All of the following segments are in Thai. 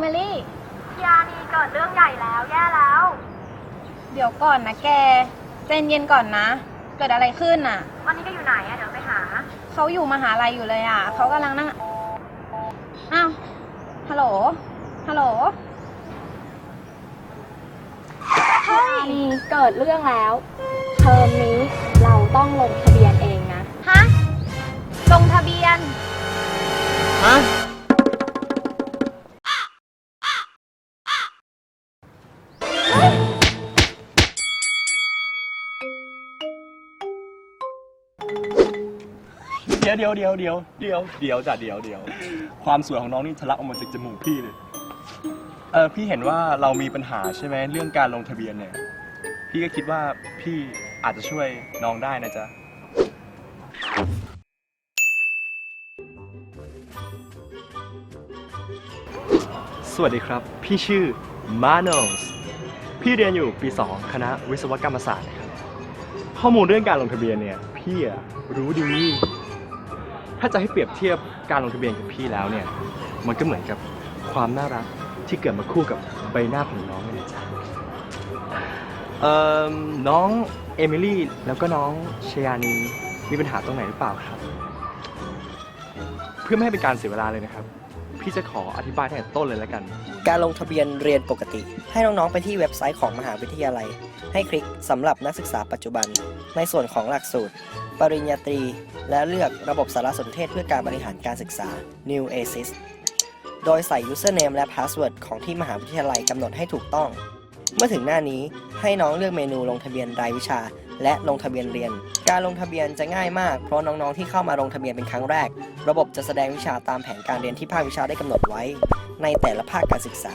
เมลี่ยานีเกิดเรื่องใหญ่แล้วแย่แล้ว เดี๋ยวก่อนนะแกใจเย็นก่อนนะ เกิดอะไรขึ้นน่ะ วันนี้ก็อยู่ไหนอะเดี๋ยวไปหา เขาอยู่มหาลัยอยู่เลยอะ เขากำลังนั่ง อ้าว ฮัลโหล ฮัลโหล เฮ้ยนี่เกิดเรื่องแล้ว เทอมนี้เราต้องลงทะเบียนเอง เดี๋ยวเดี๋ยวเดี๋ยวเดี๋ยวเดี๋ยวเดี๋ยวจ้ะเดี๋ยวเดี๋ยวความสวยของน้องนี่ทะลักออกมาจากจมูกพี่เลย เออพี่เห็นว่าเรามีปัญหาใช่ไหมเรื่องการลงทะเบียนเนี่ย พี่ก็คิดว่าพี่อาจจะช่วยน้องได้นะจ๊ะ สวัสดีครับ พี่ชื่อมาโนส พี่เรียนอยู่ปี 2 คณะวิศวกรรมศาสตร์นะครับข้อมูลเรื่องการลงทะเบียนเนี่ยพี่อะรู้ดี ถ้าจะให้เปรียบเทียบการลงทะเบียนกับพี่แล้วเนี่ยมันก็เหมือนกับความน่ารักที่เกิดมาคู่กับใบหน้าของน้องเลยนะจ๊ะเอ่อน้องเอมิลี่แล้วก็น้องชยานีมีปัญหาตรงไหนหรือเปล่าครับ เพื่อไม่ให้เป็นการเสียเวลาเลยนะครับ พี่จะขออธิบายตั้งแต่ต้นเลยแล้วกัน การลงทะเบียนเรียนปกติ ให้น้องๆไปที่เว็บไซต์ของมหาวิทยาลัย ให้คลิกสำหรับนักศึกษาปัจจุบัน ในส่วนของหลักสูตร ปริญญาตรี และเลือกระบบสารสนเทศเพื่อการบริหารการศึกษา New ASIS โดยใส่ username และ password ของที่มหาวิทยาลัยกำหนดให้ถูกต้อง เมื่อถึงหน้านี้ให้น้องเลือกเมนูลงทะเบียนรายวิชา และลงทะเบียนเรียน การลงทะเบียนจะง่ายมาก เพราะน้องๆที่เข้ามาลงทะเบียนเป็นครั้งแรก ระบบจะแสดงวิชาตามแผนการเรียนที่ภาควิชาได้กำหนดไว้ ในแต่ละภาคการศึกษา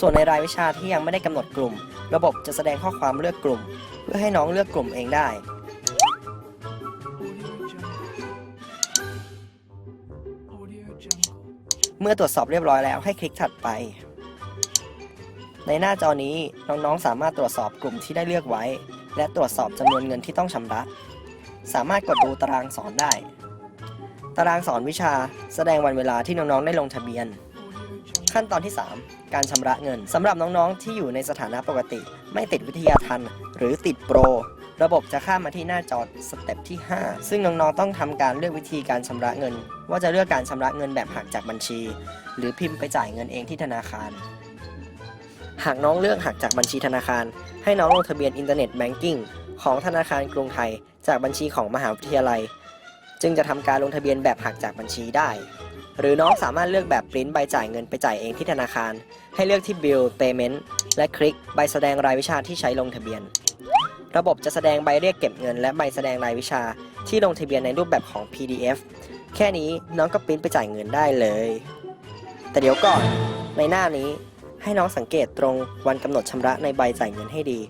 ส่วนในรายวิชาที่ยังไม่ได้กำหนดกลุ่ม ระบบจะแสดงข้อความเลือกกลุ่ม เพื่อให้น้องเลือกกลุ่มเองได้เมื่อตรวจสอบเรียบร้อยแล้วให้คลิกถัดไป ในหน้าจอนี้น้องๆ สามารถตรวจสอบกลุ่มที่ได้เลือกไว้ และตรวจสอบจำนวนเงินที่ต้องชำระ สามารถกดดูตารางสอนได้ ตารางสอนวิชาแสดงวันเวลาที่น้องๆ ได้ลงทะเบียน ขั้นตอนที่ 3 การชำระเงินสำหรับน้องๆ ที่อยู่ในสถานะปกติ ไม่ติดวิทยาทัน หรือติดโปร ระบบจะข้ามมาที่หน้าจอสเต็ปที่ 5 ซึ่งน้องๆ ต้องทำการเลือกวิธีการชำระเงิน ว่าจะเลือกการชำระเงินแบบหักจากบัญชี หรือพิมพ์ไปจ่ายเงินเองที่ธนาคาร หากน้องเลือกหักจากบัญชีธนาคาร ให้น้องลงทะเบียนอินเทอร์เน็ตแบงกิ้งของธนาคารกรุงไทย จากบัญชีของมหาวิทยาลัย จึงจะทำการลงทะเบียนแบบหักจากบัญชีได้ หรือน้องสามารถเลือกแบบปริ้นใบจ่ายเงินไปจ่ายเองที่ธนาคาร ให้เลือกที่ Bill Payment และคลิกใบแสดงรายวิชาที่ใช้ลงทะเบียน ระบบจะแสดงใบเรียกเก็บเงิน และใบแสดงรายวิชาที่ลงทะเบียนในรูปแบบของ PDF แค่นี้น้องก็ปริ้นไปจ่ายเงินได้เลย แต่เดี๋ยวก่อนในหน้านี้ ให้น้องสังเกตตรงวันกำหนดชำระในใบจ่ายเงินให้ดี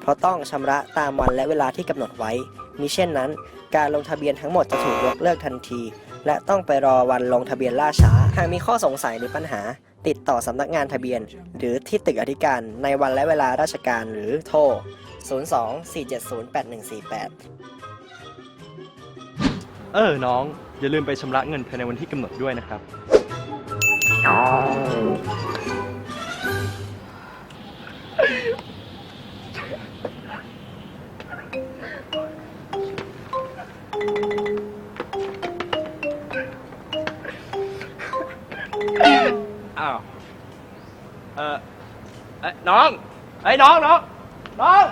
เพราะต้องชำระตามวันและเวลาที่กำหนดไว้ มิเช่นนั้น การลงทะเบียนทั้งหมดจะถูกยกเลิกทันที และต้องไปรอวันลงทะเบียนล่าช้า หากมีข้อสงสัยหรือปัญหา ติดต่อสำนักงานทะเบียน หรือที่ตึกอธิการในวันและเวลาราชการหรือโทร 02-470-8148เออ น้อง อย่าลืมไปชำระเงินภายในวันที่กำหนดด้วยนะครับ อ้าวเออเอ้ยน้องไอ้ยน้องน้องน้อง